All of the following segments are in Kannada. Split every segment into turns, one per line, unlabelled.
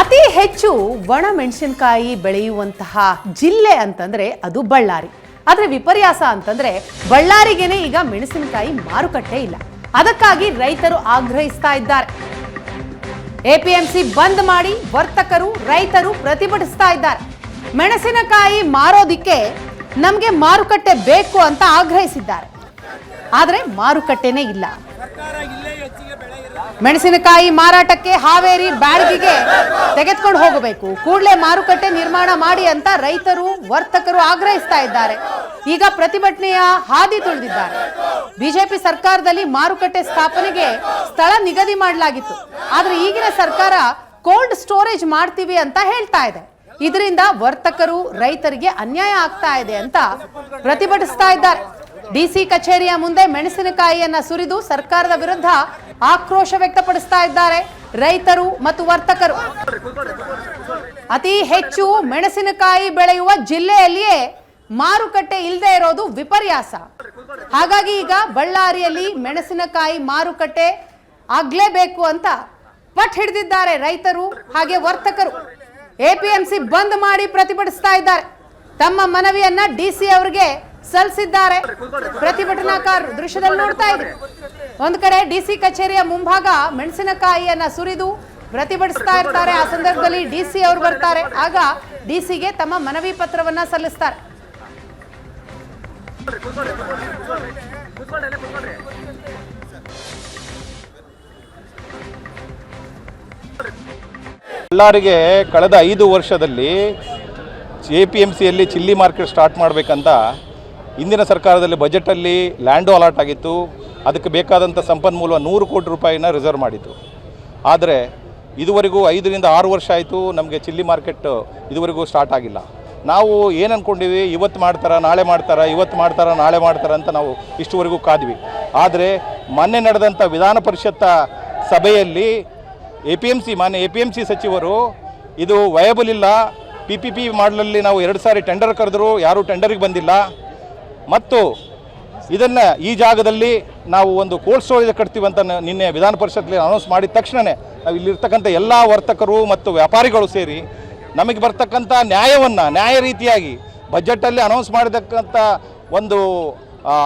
ಅತಿ ಹೆಚ್ಚು ಒಣ ಮೆಣಸಿನಕಾಯಿ ಬೆಳೆಯುವಂತಹ ಜಿಲ್ಲೆ ಅಂತಂದ್ರೆ ಅದು ಬಳ್ಳಾರಿ. ಆದ್ರೆ ವಿಪರ್ಯಾಸ ಅಂತಂದ್ರೆ ಬಳ್ಳಾರಿಗೆನೆ ಈಗ ಮೆಣಸಿನಕಾಯಿ ಮಾರುಕಟ್ಟೆ ಇಲ್ಲ. ಅದಕ್ಕಾಗಿ ರೈತರು ಆಗ್ರಹಿಸ್ತಾ ಇದ್ದಾರೆ. ಎಪಿಎಂಸಿ ಬಂದ್ ಮಾಡಿ ವರ್ತಕರು, ರೈತರು ಪ್ರತಿಭಟಿಸ್ತಾ ಇದ್ದಾರೆ. ಮೆಣಸಿನಕಾಯಿ ಮಾರೋದಿಕ್ಕೆ ನಮಗೆ ಮಾರುಕಟ್ಟೆ ಬೇಕು ಅಂತ ಆಗ್ರಹಿಸಿದ್ದಾರೆ. ಆದರೆ ಮಾರುಕಟ್ಟೆನೇ ಇಲ್ಲ. ಮೆಣಸಿನಕಾಯಿ ಮಾರಾಟಕ್ಕೆ ಹಾವೇರಿ ಬ್ಯಾಡಗಿಗೆ ತೆಗೆದುಕೊಂಡು ಹೋಗಬೇಕು. ಕೂಡಲೇ ಮಾರುಕಟ್ಟೆ ನಿರ್ಮಾಣ ಮಾಡಿ ಅಂತ ರೈತರು, ವರ್ತಕರು ಆಗ್ರಹಿಸ್ತಾ ಇದ್ದಾರೆ. ಈಗ ಪ್ರತಿಭಟನೆಯ ಹಾದಿ ತುಳಿದಿದ್ದಾರೆ. ಬಿಜೆಪಿ ಸರ್ಕಾರದಲ್ಲಿ ಮಾರುಕಟ್ಟೆ ಸ್ಥಾಪನೆಗೆ ಸ್ಥಳ ನಿಗದಿ ಮಾಡಲಾಗಿತ್ತು. ಆದರೆ ಈಗಿನ ಸರ್ಕಾರ ಕೋಲ್ಡ್ ಸ್ಟೋರೇಜ್ ಮಾಡ್ತೀವಿ ಅಂತ ಹೇಳ್ತಾ ಇದೆ. ಇದರಿಂದ ವರ್ತಕರು, ರೈತರಿಗೆ ಅನ್ಯಾಯ ಆಗ್ತಾ ಇದೆ ಅಂತ ಪ್ರತಿಭಟಿಸ್ತಾ ಇದ್ದಾರೆ. ಡಿಸಿ ಕಚೇರಿಯ ಮುಂದೆ ಮೆಣಸಿನಕಾಯಿಯನ್ನ ಸುರಿದು ಸರ್ಕಾರದ ವಿರುದ್ಧ ಆಕ್ರೋಶ ವ್ಯಕ್ತಪಡಿಸ್ತಾ ಇದ್ದಾರೆ. ರೈತರು ಮತ್ತು ವರ್ತಕರು. ಅತಿ ಹೆಚ್ಚು ಮೆಣಸಿನಕಾಯಿ ಬೆಳೆಯುವ ಜಿಲ್ಲೆಯಲ್ಲಿಯೇ ಮಾರುಕಟ್ಟೆ ಇಲ್ಲದೆ ಇರೋದು ವಿಪರ್ಯಾಸ. ಹಾಗಾಗಿ ಈಗ ಬಳ್ಳಾರಿಯಲ್ಲಿ ಮೆಣಸಿನಕಾಯಿ ಮಾರುಕಟ್ಟೆ ಆಗ್ಲೇಬೇಕು ಅಂತ ಪಟ್ ಹಿಡಿದಿದ್ದಾರೆ ರೈತರು ಹಾಗೆ ವರ್ತಕರು. ಎಪಿಎಂಸಿ ಬಂದ್ ಮಾಡಿ ಪ್ರತಿಭಟಿಸ್ತಾ ಇದ್ದಾರೆ. ತಮ್ಮ ಮನವಿಯನ್ನ ಡಿಸಿ ಅವರಿಗೆ ಸಲ್ಲಿಸಿದ್ದಾರೆ ಪ್ರತಿಭಟನಾಕಾರರು ದೃಶ್ಯದಲ್ಲಿ ನೋಡ್ತಾ ಇದ್ರು. ಒಂದ್ ಕಡೆ ಡಿಸಿ ಕಚೇರಿಯ ಮುಂಭಾಗ ಮೆಣಸಿನಕಾಯಿಯನ್ನ ಸುರಿದು ಪ್ರತಿಭಟಿಸ್ತಾ ಇರ್ತಾರೆ. ಆ ಸಂದರ್ಭದಲ್ಲಿ ಡಿಸಿ ಅವರು ಬರ್ತಾರೆ. ಆಗ ಡಿಸಿಗೆ ತಮ್ಮ ಮನವಿ ಪತ್ರವನ್ನ ಸಲ್ಲಿಸ್ತಾರೆ.
ಬಳ್ಳಾರಿಗೆ ಕಳೆದ ಐದು ವರ್ಷದಲ್ಲಿ ಎ ಪಿ ಎಂ ಸಿಯಲ್ಲಿ ಚಿಲ್ಲಿ ಮಾರ್ಕೆಟ್ ಸ್ಟಾರ್ಟ್ ಮಾಡಬೇಕಂತ ಇಂದಿನ ಸರ್ಕಾರದಲ್ಲಿ ಬಜೆಟಲ್ಲಿ ಲ್ಯಾಂಡು ಅಲಾಟ್ ಆಗಿತ್ತು. ಅದಕ್ಕೆ ಬೇಕಾದಂಥ ಸಂಪನ್ಮೂಲ ನೂರು ಕೋಟಿ ರೂಪಾಯಿನ ರಿಸರ್ವ್ ಮಾಡಿತ್ತು. ಆದರೆ ಇದುವರೆಗೂ ಐದರಿಂದ ಆರು ವರ್ಷ ಆಯಿತು ನಮಗೆ ಚಿಲ್ಲಿ ಮಾರ್ಕೆಟ್ ಇದುವರೆಗೂ ಸ್ಟಾರ್ಟ್ ಆಗಿಲ್ಲ. ನಾವು ಏನು ಅಂದ್ಕೊಂಡಿವಿ ಇವತ್ತು ಮಾಡ್ತಾರ, ನಾಳೆ ಮಾಡ್ತಾರ, ಇವತ್ತು ಮಾಡ್ತಾರ, ನಾಳೆ ಮಾಡ್ತಾರ ಅಂತ ನಾವು ಇಷ್ಟುವರೆಗೂ ಕಾದ್ವಿ. ಆದರೆ ಮೊನ್ನೆ ನಡೆದಂಥ ವಿಧಾನ ಪರಿಷತ್ತ ಸಭೆಯಲ್ಲಿ ಎ ಪಿ ಎಂ ಸಿ, ಮಾನ್ಯ ಎ ಪಿ ಎಂ ಸಿ ಸಚಿವರು ಇದು ವಯಬಲ್ ಇಲ್ಲ, ಪಿ ಪಿ ಪಿ ಮಾಡಲಲ್ಲಿ ನಾವು ಎರಡು ಸಾರಿ ಟೆಂಡರ್ ಕರೆದ್ರು, ಯಾರೂ ಟೆಂಡರಿಗೆ ಬಂದಿಲ್ಲ. ಮತ್ತು ಇದನ್ನು ಈ ಜಾಗದಲ್ಲಿ ನಾವು ಒಂದು ಕೋಲ್ಡ್ ಸ್ಟೋರೇಜ್ ಕಟ್ತೀವಿ ಅಂತ ನಿನ್ನೆ ವಿಧಾನ ಪರಿಷತ್ತಲ್ಲಿ ಅನೌನ್ಸ್ ಮಾಡಿದ ತಕ್ಷಣವೇ ನಾವು ಇಲ್ಲಿರ್ತಕ್ಕಂಥ ಎಲ್ಲ ವರ್ತಕರು ಮತ್ತು ವ್ಯಾಪಾರಿಗಳು ಸೇರಿ ನಮಗೆ ಬರ್ತಕ್ಕಂಥ ನ್ಯಾಯವನ್ನು, ನ್ಯಾಯ ರೀತಿಯಾಗಿ ಬಜೆಟಲ್ಲಿ ಅನೌನ್ಸ್ ಮಾಡಿದಕ್ಕಂಥ ಒಂದು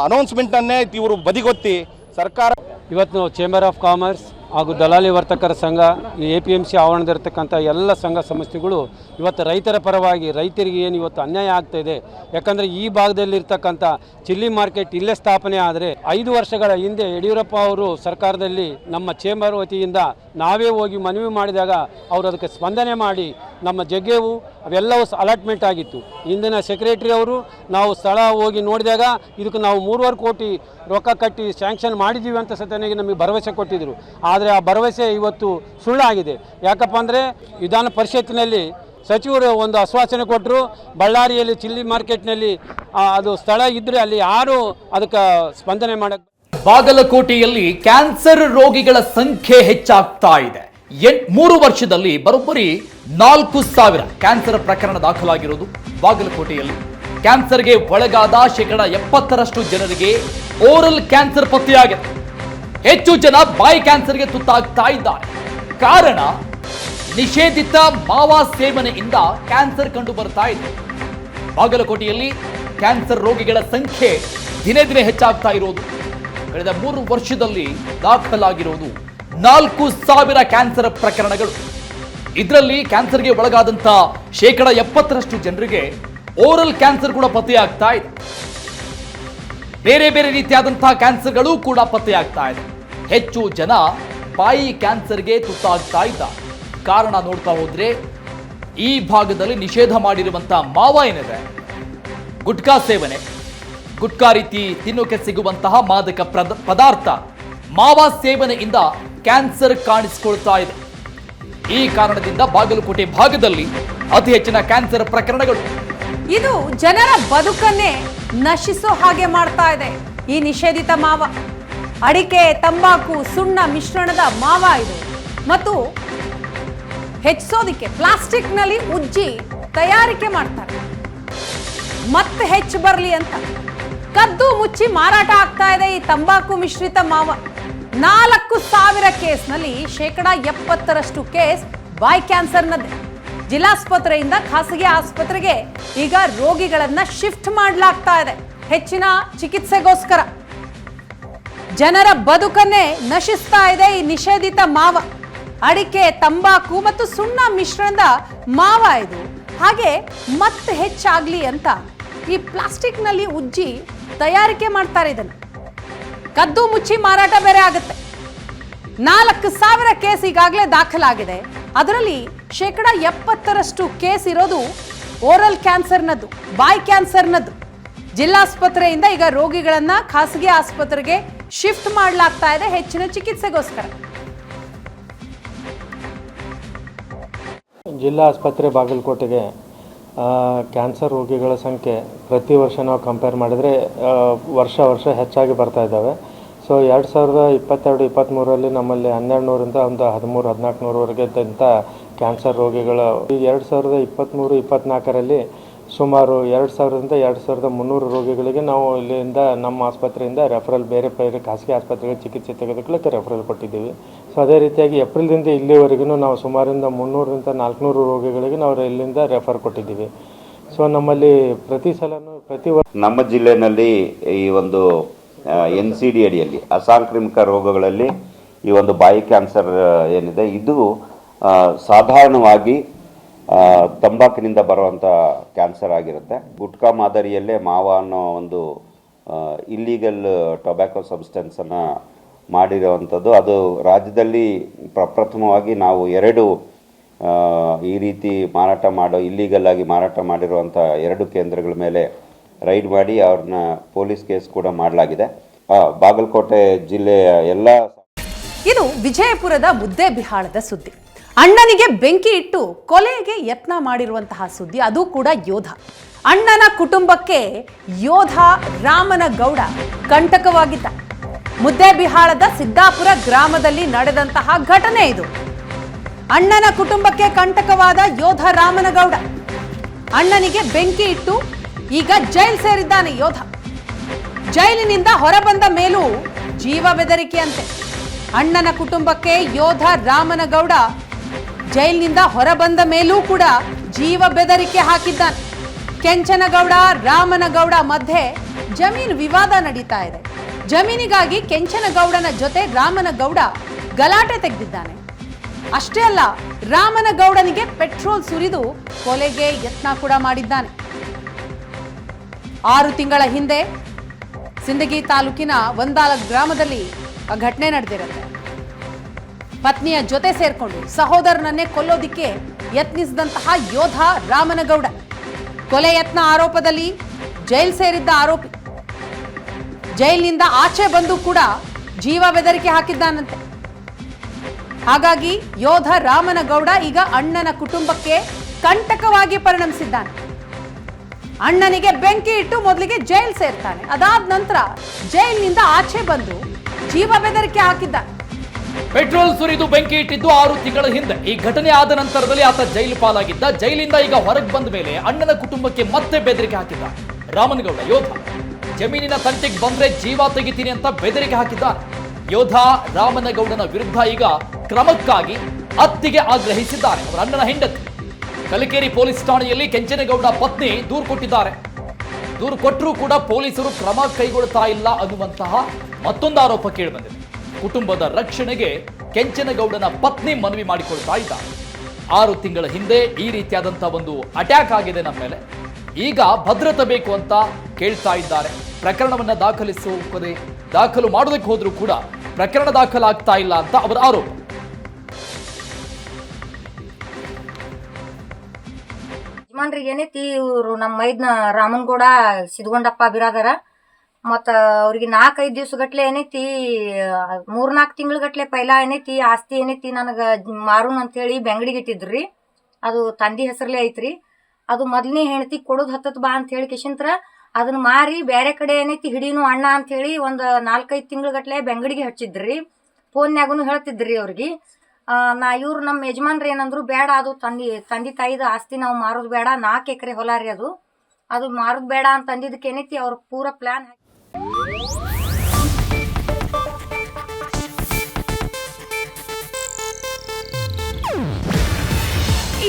ಅನೌನ್ಸ್ಮೆಂಟನ್ನೇ ಇವರು ಬದಿಗೊತ್ತಿ ಸರ್ಕಾರ
ಇವತ್ತು ಚೇಂಬರ್ ಆಫ್ ಕಾಮರ್ಸ್ ಹಾಗೂ ದಲಾಲಿ ವರ್ತಕರ ಸಂಘ, ಈ ಎ ಪಿ ಎಂ ಸಿ ಆವರಣದಲ್ಲಿರ್ತಕ್ಕಂಥ ಎಲ್ಲ ಸಂಘ ಸಂಸ್ಥೆಗಳು ಇವತ್ತು ರೈತರ ಪರವಾಗಿ ರೈತರಿಗೆ ಏನು ಇವತ್ತು ಅನ್ಯಾಯ ಆಗ್ತಾ ಇದೆ. ಯಾಕಂದರೆ ಈ ಭಾಗದಲ್ಲಿರ್ತಕ್ಕಂಥ ಚಿಲ್ಲಿ ಮಾರ್ಕೆಟ್ ಇಲ್ಲೇ ಸ್ಥಾಪನೆ ಆದರೆ ಐದು ವರ್ಷಗಳ ಹಿಂದೆ ಯಡಿಯೂರಪ್ಪ ಅವರು ಸರ್ಕಾರದಲ್ಲಿ ನಮ್ಮ ಚೇಂಬರ್ ವತಿಯಿಂದ ನಾವೇ ಹೋಗಿ ಮನವಿ ಮಾಡಿದಾಗ ಅವರು ಅದಕ್ಕೆ ಸ್ಪಂದನೆ ಮಾಡಿ ನಮ್ಮ ಜಗ್ಗೆವು ಅವೆಲ್ಲವೂ ಅಲಾಟ್ಮೆಂಟ್ ಆಗಿತ್ತು. ಇಂದಿನ ಸೆಕ್ರೆಟರಿ ಅವರು ನಾವು ಸ್ಥಳ ಹೋಗಿ ನೋಡಿದಾಗ ಇದಕ್ಕೆ ನಾವು ಮೂರುವರೆ ಕೋಟಿ ರೊಕ್ಕ ಕಟ್ಟಿ ಸ್ಯಾಂಕ್ಷನ್ ಮಾಡಿದ್ದೀವಿ ಅಂತ ಸತನಿಗೆ ನಮಗೆ ಭರವಸೆ ಕೊಟ್ಟಿದ್ದರು ಆದರೆ ಆ ಭರವಸೆ ಇವತ್ತು ಸುಳ್ಳಾಗಿದೆ. ಯಾಕಪ್ಪ ಅಂದರೆ ವಿಧಾನ ಪರಿಷತ್ತಿನಲ್ಲಿ ಸಚಿವರು ಒಂದು ಆಶ್ವಾಸನೆ ಕೊಟ್ಟರು ಬಳ್ಳಾರಿಯಲ್ಲಿ ಚಿಲ್ಲಿ ಮಾರ್ಕೆಟ್ನಲ್ಲಿ ಅದು ಸ್ಥಳ ಇದ್ದರೆ ಅಲ್ಲಿ ಯಾರು ಅದಕ್ಕೆ ಸ್ಪಂದನೆ ಮಾಡ
ಬಾಗಲಕೋಟೆಯಲ್ಲಿ ಕ್ಯಾನ್ಸರ್ ರೋಗಿಗಳ ಸಂಖ್ಯೆ ಹೆಚ್ಚಾಗ್ತಾ ಇದೆ. ಎಂಟ್ ಮೂರು ವರ್ಷದಲ್ಲಿ ಬರೋಬ್ಬರಿ ನಾಲ್ಕು ಸಾವಿರ ಕ್ಯಾನ್ಸರ್ ಪ್ರಕರಣ ದಾಖಲಾಗಿರೋದು ಬಾಗಲಕೋಟೆಯಲ್ಲಿ. ಕ್ಯಾನ್ಸರ್ಗೆ ಒಳಗಾದ ಶೇಕಡ ಎಪ್ಪತ್ತರಷ್ಟು ಜನರಿಗೆ ಓರಲ್ ಕ್ಯಾನ್ಸರ್ ಪತ್ತೆಯಾಗಿದೆ. ಹೆಚ್ಚು ಜನ ಬಾಯಿ ಕ್ಯಾನ್ಸರ್ಗೆ ತುತ್ತಾಗ್ತಾ ಇದ್ದಾರೆ. ಕಾರಣ, ನಿಷೇಧಿತ ಮಾವಾ ಸೇವನೆಯಿಂದ ಕ್ಯಾನ್ಸರ್ ಕಂಡು ಬರ್ತಾ ಇದೆ. ಬಾಗಲಕೋಟೆಯಲ್ಲಿ ಕ್ಯಾನ್ಸರ್ ರೋಗಿಗಳ ಸಂಖ್ಯೆ ದಿನೇ ದಿನೇ ಹೆಚ್ಚಾಗ್ತಾ ಇರೋದು. ಕಳೆದ ಮೂರು ವರ್ಷದಲ್ಲಿ ದಾಖಲಾಗಿರೋದು ನಾಲ್ಕು ಸಾವಿರ ಕ್ಯಾನ್ಸರ್ ಪ್ರಕರಣಗಳು. ಇದರಲ್ಲಿ ಕ್ಯಾನ್ಸರ್ಗೆ ಒಳಗಾದಂಥ ಶೇಕಡ ಎಪ್ಪತ್ತರಷ್ಟು ಜನರಿಗೆ ಓರಲ್ ಕ್ಯಾನ್ಸರ್ ಕೂಡ ಪತ್ತೆಯಾಗ್ತಾ ಇದೆ. ಬೇರೆ ಬೇರೆ ರೀತಿಯಾದಂತಹ ಕ್ಯಾನ್ಸರ್ಗಳು ಕೂಡ ಪತ್ತೆಯಾಗ್ತಾ ಇದೆ. ಹೆಚ್ಚು ಜನ ಬಾಯಿ ಕ್ಯಾನ್ಸರ್ಗೆ ತುತ್ತಾಗ್ತಾ ಇದ್ದ. ಕಾರಣ ನೋಡ್ತಾ ಹೋದ್ರೆ ಈ ಭಾಗದಲ್ಲಿ ನಿಷೇಧ ಮಾಡಿರುವಂಥ ಮಾವ ಏನಿದೆ? ಗುಟ್ಕಾ ಸೇವನೆ. ಗುಟ್ಕಾ ರೀತಿ ತಿನ್ನೋಕೆ ಸಿಗುವಂತಹ ಮಾದಕ ಪದಾರ್ಥ ಮಾವ ಸೇವನೆಯಿಂದ ಕ್ಯಾನ್ಸರ್ ಕಾಣಿಸಿಕೊಳ್ತಾ ಇದೆ. ಈ ಕಾರಣದಿಂದ ಬಾಗಲಕೋಟೆ ಭಾಗದಲ್ಲಿ ಅತಿ ಹೆಚ್ಚಿನ ಕ್ಯಾನ್ಸರ್ ಪ್ರಕರಣಗಳು.
ಇದು ಜನರ ಬದುಕನ್ನೇ ನಶಿಸೋ ಹಾಗೆ ಮಾಡ್ತಾ ಇದೆ ಈ ನಿಷೇಧಿತ ಮಾವ. ಅಡಿಕೆ, ತಂಬಾಕು, ಸುಣ್ಣ ಮಿಶ್ರಣದ ಮಾವ ಇದು. ಮತ್ತು ಹೆಚ್ಚೋದಿಕ್ಕೆ ಪ್ಲಾಸ್ಟಿಕ್ನಲ್ಲಿ ಉಜ್ಜಿ ತಯಾರಿಕೆ ಮಾಡ್ತಾರೆ. ಮತ್ತೆ ಹೆಚ್ಚು ಬರಲಿ ಅಂತ. ಕದ್ದು ಮುಚ್ಚಿ ಮಾರಾಟ ಆಗ್ತಾ ಇದೆ ಈ ತಂಬಾಕು ಮಿಶ್ರಿತ ಮಾವ. ನಾಲ್ಕು ಸಾವಿರ ಕೇಸ್ನಲ್ಲಿ ಶೇಕಡ ಎಪ್ಪತ್ತರಷ್ಟು ಕೇಸ್ ಬಾಯ್ ಕ್ಯಾನ್ಸರ್ನದ್ದೇ. ಜಿಲ್ಲಾಸ್ಪತ್ರೆಯಿಂದ ಖಾಸಗಿ ಆಸ್ಪತ್ರೆಗೆ ಈಗ ರೋಗಿಗಳನ್ನ ಶಿಫ್ಟ್ ಮಾಡಲಾಗ್ತಾ ಇದೆ. ಹೆಚ್ಚಿನ ಚಿಕಿತ್ಸೆಗೋಸ್ಕರ. ಜನರ ಬದುಕನ್ನೇ ನಶಿಸ್ತಾ ಇದೆ ಈ ನಿಷೇಧಿತ ಮಾವ. ಅಡಿಕೆ, ತಂಬಾಕು ಮತ್ತು ಸುಣ್ಣ ಮಿಶ್ರಣದ ಮಾವ ಇದು. ಹಾಗೆ ಮತ್ತೆ ಹೆಚ್ಚಾಗ್ಲಿ ಅಂತ ಈ ಪ್ಲಾಸ್ಟಿಕ್ನಲ್ಲಿ ಉಜ್ಜಿ ತಯಾರಿಕೆ ಮಾಡ್ತಾರೆ ಇದನ್ನು. ಕದ್ದು ಮುಚ್ಚಿ ಮಾರಾಟ ಬೇರೆ ಆಗುತ್ತೆ. ನಾಲ್ಕು ಸಾವಿರ ಕೇಸ್ ಈಗಾಗಲೇ ದಾಖಲಾಗಿದೆ. ಅದರಲ್ಲಿ ಶೇಕಡ ಎಪ್ಪತ್ತರಷ್ಟು ಕೇಸ್ ಇರೋದು ಓರಲ್ ಕ್ಯಾನ್ಸರ್ನದ್ದು, ಬಾಯ್ ಕ್ಯಾನ್ಸರ್ನದ್ದು. ಜಿಲ್ಲಾಸ್ಪತ್ರೆಯಿಂದ ಈಗ ರೋಗಿಗಳನ್ನ ಖಾಸಗಿ ಆಸ್ಪತ್ರೆಗೆ ಶಿಫ್ಟ್ ಮಾಡಲಾಗ್ತಾ ಇದೆ ಹೆಚ್ಚಿನ ಚಿಕಿತ್ಸೆಗೋಸ್ಕರ.
ಜಿಲ್ಲಾ ಆಸ್ಪತ್ರೆ ಬಾಗಲಕೋಟೆಗೆ ಕ್ಯಾನ್ಸರ್ ರೋಗಿಗಳ ಸಂಖ್ಯೆ ಪ್ರತಿ ವರ್ಷ ನಾವು ಕಂಪೇರ್ ಮಾಡಿದರೆ ವರ್ಷ ವರ್ಷ ಹೆಚ್ಚಾಗಿ ಬರ್ತಾ ಇದ್ದಾವೆ. ಸೊ, ಎರಡು ಸಾವಿರದ ಇಪ್ಪತ್ತೆರಡು ಇಪ್ಪತ್ತ್ಮೂರರಲ್ಲಿ ನಮ್ಮಲ್ಲಿ ಹನ್ನೆರಡು ನೂರಿಂದ ಒಂದು ಹದಿಮೂರು ಹದಿನಾಲ್ಕು ನೂರವರೆಗೆ ಇದ್ದಂಥ ಕ್ಯಾನ್ಸರ್ ರೋಗಿಗಳ ಎರಡು ಸಾವಿರದ ಇಪ್ಪತ್ತ್ಮೂರು ಇಪ್ಪತ್ತ್ನಾಲ್ಕರಲ್ಲಿ ಸುಮಾರು ಎರಡು ಸಾವಿರದಿಂದ ಎರಡು ಸಾವಿರದ ಮುನ್ನೂರು ರೋಗಿಗಳಿಗೆ ನಾವು ಇಲ್ಲಿಂದ ನಮ್ಮ ಆಸ್ಪತ್ರೆಯಿಂದ ರೆಫರಲ್, ಬೇರೆ ಬೇರೆ ಖಾಸಗಿ ಆಸ್ಪತ್ರೆಗೆ ಚಿಕಿತ್ಸೆ ತೆಗೆದುಕೊಳ್ಳಕ್ಕೆ ರೆಫರಲ್ ಕೊಟ್ಟಿದ್ದೀವಿ. ಸೊ ಅದೇ ರೀತಿಯಾಗಿ ಏಪ್ರಿಲ್ದಿಂದ ಇಲ್ಲಿವರೆಗೂ ನಾವು ಸುಮಾರಿಂದ ಮುನ್ನೂರರಿಂದ ನಾಲ್ಕುನೂರು ರೋಗಿಗಳಿಗೆ ನಾವು ಇಲ್ಲಿಂದ ರೆಫರ್ ಕೊಟ್ಟಿದ್ದೀವಿ. ಸೊ ನಮ್ಮಲ್ಲಿ ಪ್ರತಿ ಸಲನೂ ಪ್ರತಿ ವರ್ಷ
ನಮ್ಮ ಜಿಲ್ಲೆಯಲ್ಲಿ ಈ ಒಂದು ಎನ್ ಸಿ ಡಿ ಅಡಿಯಲ್ಲಿ, ಅಸಾಂಕ್ರಾಮಿಕ ರೋಗಗಳಲ್ಲಿ ಈ ಒಂದು ಬಾಯಿ ಕ್ಯಾನ್ಸರ್ ಏನಿದೆ, ಇದು ಸಾಧಾರಣವಾಗಿ ತಂಬಾಕಿನಿಂದ ಬರುವಂಥ ಕ್ಯಾನ್ಸರ್ ಆಗಿರುತ್ತೆ. ಗುಟ್ಕಾ ಮಾದರಿಯಲ್ಲೇ ಮಾವ ಅನ್ನೋ ಒಂದು ಇಲ್ಲೀಗಲ್ ಟೊಬ್ಯಾಕೋ ಸಬ್ಸ್ಟೆನ್ಸನ್ನು ಮಾಡಿರುವಂಥದ್ದು. ಅದು ರಾಜ್ಯದಲ್ಲಿ ಪ್ರಪ್ರಥಮವಾಗಿ ನಾವು ಎರಡು ಈ ರೀತಿ ಮಾರಾಟ ಮಾಡೋ ಇಲ್ಲೀಗಲ್ ಆಗಿ ಮಾರಾಟ ಮಾಡಿರುವಂಥ ಎರಡು ಕೇಂದ್ರಗಳ ಮೇಲೆ ರೈಡ್ ಮಾಡಿ ಅವ್ರನ್ನ ಪೊಲೀಸ್ ಕೇಸ್ ಕೂಡ ಮಾಡಲಾಗಿದೆ. ಬಾಗಲಕೋಟೆ ಜಿಲ್ಲೆಯ ಎಲ್ಲ
ಇದು ವಿಜಯಪುರದ ಮುದ್ದೇಬಿಹಾಳದ ಸುದ್ದಿ. ಅಣ್ಣನಿಗೆ ಬೆಂಕಿ ಇಟ್ಟು ಕೊಲೆಗೆ ಯತ್ನ ಮಾಡಿರುವಂತಹ ಸುದ್ದಿ ಅದು ಕೂಡ ಯೋಧ. ಅಣ್ಣನ ಕುಟುಂಬಕ್ಕೆ ಯೋಧ ರಾಮನ ಗೌಡ ಕಂಟಕವಾಗಿದ್ದ. ಮುದ್ದೇಬಿಹಾಳದ ಸಿದ್ದಾಪುರ ಗ್ರಾಮದಲ್ಲಿ ನಡೆದಂತಹ ಘಟನೆ ಇದು. ಅಣ್ಣನ ಕುಟುಂಬಕ್ಕೆ ಕಂಟಕವಾದ ಯೋಧ ರಾಮನಗೌಡ. ಅಣ್ಣನಿಗೆ ಬೆಂಕಿ ಇಟ್ಟು ಈಗ ಜೈಲ್ ಸೇರಿದ್ದಾನೆ ಯೋಧ. ಜೈಲಿನಿಂದ ಹೊರಬಂದ ಮೇಲೂ ಜೀವ ಬೆದರಿಕೆಯಂತೆ. ಅಣ್ಣನ ಕುಟುಂಬಕ್ಕೆ ಯೋಧ ರಾಮನಗೌಡ ಜೈಲಿನಿಂದ ಹೊರಬಂದ ಮೇಲೂ ಕೂಡ ಜೀವ ಬೆದರಿಕೆ ಹಾಕಿದ್ದಾನೆ. ಕೆಂಚನಗೌಡ, ರಾಮನಗೌಡ ಮಧ್ಯೆ ಜಮೀನು ವಿವಾದ ನಡೀತಾ ಇದೆ. ಜಮೀನಿಗಾಗಿ ಕೆಂಚನಗೌಡನ ಜೊತೆ ರಾಮನಗೌಡ ಗಲಾಟೆ ತೆಗೆದಿದ್ದಾನೆ. ಅಷ್ಟೇ ಅಲ್ಲ, ರಾಮನಗೌಡನಿಗೆ ಪೆಟ್ರೋಲ್ ಸುರಿದು ಕೊಲೆಗೆ ಯತ್ನ ಕೂಡ ಮಾಡಿದ್ದಾನೆ. ಆರು ತಿಂಗಳ ಹಿಂದೆ ಸಿಂದಗಿ ತಾಲೂಕಿನ ವಂದಾಲ ಗ್ರಾಮದಲ್ಲಿ ಆ ಘಟನೆ ನಡೆದಿರುತ್ತೆ. ಪತ್ನಿಯ ಜೊತೆ ಸೇರ್ಕೊಂಡು ಸಹೋದರನನ್ನೇ ಕೊಲ್ಲೋದಿಕ್ಕೆ ಯತ್ನಿಸಿದಂತಹ ಯೋಧ ರಾಮನಗೌಡ. ಕೊಲೆ ಯತ್ನ ಆರೋಪದಲ್ಲಿ ಜೈಲ್ ಸೇರಿದ್ದ ಆರೋಪಿ. ಜೈಲಿನಿಂದ ಆಚೆ ಬಂದು ಕೂಡ ಜೀವ ಬೆದರಿಕೆ ಹಾಕಿದ್ದಾನಂತೆ. ಹಾಗಾಗಿ ಯೋಧ ರಾಮನಗೌಡ ಈಗ ಅಣ್ಣನ ಕುಟುಂಬಕ್ಕೆ ಕಂಟಕವಾಗಿ ಪರಿಣಮಿಸಿದ್ದಾನೆ. ಅಣ್ಣನಿಗೆ ಬೆಂಕಿ ಇಟ್ಟು ಮೊದಲಿಗೆ ಜೈಲ್ ಸೇರ್ತಾನೆ. ಅದಾದ ನಂತರ ಜೈಲಿನಿಂದ ಆಚೆ ಬಂದು ಜೀವ ಬೆದರಿಕೆ ಹಾಕಿದ್ದಾನೆ.
ಪೆಟ್ರೋಲ್ ಸುರಿದು ಬೆಂಕಿ ಇಟ್ಟಿದ್ದು ಆರು ತಿಂಗಳ ಹಿಂದೆ. ಈ ಘಟನೆ ಆದ ನಂತರದಲ್ಲಿ ಆತ ಜೈಲು ಪಾಲಾಗಿದ್ದ. ಜೈಲಿಂದ ಈಗ ಹೊರಗೆ ಬಂದ ಮೇಲೆ ಅಣ್ಣನ ಕುಟುಂಬಕ್ಕೆ ಮತ್ತೆ ಬೆದರಿಕೆ ಹಾಕಿದ್ದ. ರಾಮನಗೌಡ, ಯೋಧ. ಜಮೀನಿನ ತಂಟೆಗೆ ಬಂದ್ರೆ ಜೀವ ತೆಗಿತೀನಿ ಅಂತ ಬೆದರಿಕೆ ಹಾಕಿದ್ದ. ಯೋಧ ರಾಮನಗೌಡನ ವಿರುದ್ಧ ಈಗ ಕ್ರಮಕ್ಕಾಗಿ ಅತ್ತಿಗೆ ಆಗ್ರಹಿಸಿದ್ದಾರೆ. ಅವರ ಅಣ್ಣನ ಹೆಂಡತಿ. ಕಲಿಕೇರಿ ಪೊಲೀಸ್ ಠಾಣೆಯಲ್ಲಿ ಕೆಂಚನಗೌಡ ಪತ್ನಿ ದೂರು ಕೊಟ್ಟಿದ್ದಾರೆ. ದೂರು ಕೊಟ್ಟರೂ ಕೂಡ ಪೊಲೀಸರು ಕ್ರಮ ಕೈಗೊಳ್ತಾ ಇಲ್ಲ ಅನ್ನುವಂತಹ ಮತ್ತೊಂದು ಆರೋಪ ಕೇಳಿಬಂದಿದೆ ಕುಟುಂಬದ ರಕ್ಷಣೆಗೆ ಕೆಂಚನಗೌಡನ ಪತ್ನಿ ಮನವಿ ಮಾಡಿಕೊಳ್ತಾ ಇದ್ದಾರೆ ಆರು ತಿಂಗಳ ಹಿಂದೆ ಈ ರೀತಿಯಾದಂಥ ಒಂದು ಅಟ್ಯಾಕ್ ಆಗಿದೆ ನಮ್ಮ ಮೇಲೆ. ಈಗ ಭದ್ರತೆ ಬೇಕು ಅಂತ ಕೇಳ್ತಾ ಇದ್ದಾರೆ. ಪ್ರಕರಣವನ್ನ ದಾಖಲಿಸುವುದೇ, ದಾಖಲು ಮಾಡೋದಕ್ಕೆ ಹೋದರೂ ಕೂಡ ಪ್ರಕರಣ ದಾಖಲಾಗ್ತಾ ಇಲ್ಲ ಅಂತ ಅವರ ಆರೋಪ.
ಯಜಮಾನ್ರಿಗೆ ಏನೈತಿ ಇವರು ನಮ್ಮ ಮೈದ್ನ ರಾಮನ್ಗೌಡ ಸಿದ್ಗೊಂಡಪ್ಪ ಬಿರಾದರ? ಮತ್ತ ಅವ್ರಿಗೆ ನಾಲ್ಕೈದು ದಿವ್ಸ ಗಟ್ಲೆ ಏನೈತಿ ಮೂರ್ನಾಲ್ಕು ತಿಂಗಳ ಗಟ್ಲೆ ಪೈಲ ಏನೈತಿ, ಆಸ್ತಿ ಏನೈತಿ ನನಗ ಮಾರುನ್ ಅಂತೇಳಿ ಬೆಂಗಡಿಗೆ ಇಟ್ಟಿದ್ರಿ. ಅದು ತಂದಿ ಹೆಸರಲ್ಲೇ ಐತ್ರಿ. ಅದು ಮೊದಲನೇ ಹೆಂಡತಿ ಕೊಡೋದು ಹತ್ತತ್ ಬಾ ಅಂತ ಹೇಳಿ ಕಿಶಂತ್ರ, ಅದನ್ನ ಮಾರಿ ಬೇರೆ ಕಡೆ ಏನೈತಿ ಹಿಡೀನು ಅಣ್ಣ ಅಂತ ಹೇಳಿ ಒಂದು ನಾಲ್ಕೈದು ತಿಂಗಳ ಗಟ್ಲೆ ಬೆಂಗಡಿಗೆ ಹಚ್ಚಿದ್ರಿ. ಫೋನ್ಯಾಗೂ ಹೇಳ್ತಿದ್ರಿ ಅವ್ರಿಗೆ. ನಾ ಇವ್ರು ನಮ್ಮ ಯಜಮಾನ್ರು ಏನಂದ್ರು ಬೇಡ ಅದು ತಂದಿ, ತಂದೆ ತಾಯಿದ ಆಸ್ತಿ ನಾವು ಮಾರೋದು ಬೇಡ ನಾಲ್ಕು ಎಕರೆ ಹೊಲ ಅದು. ಅದು ಮಾರೋದು ಬೇಡ ಅಂತ ಅಂದಿದ್ದಕ್ಕೆ ಏನೈತಿ ಅವ್ರ ಪೂರ ಪ್ಲಾನ್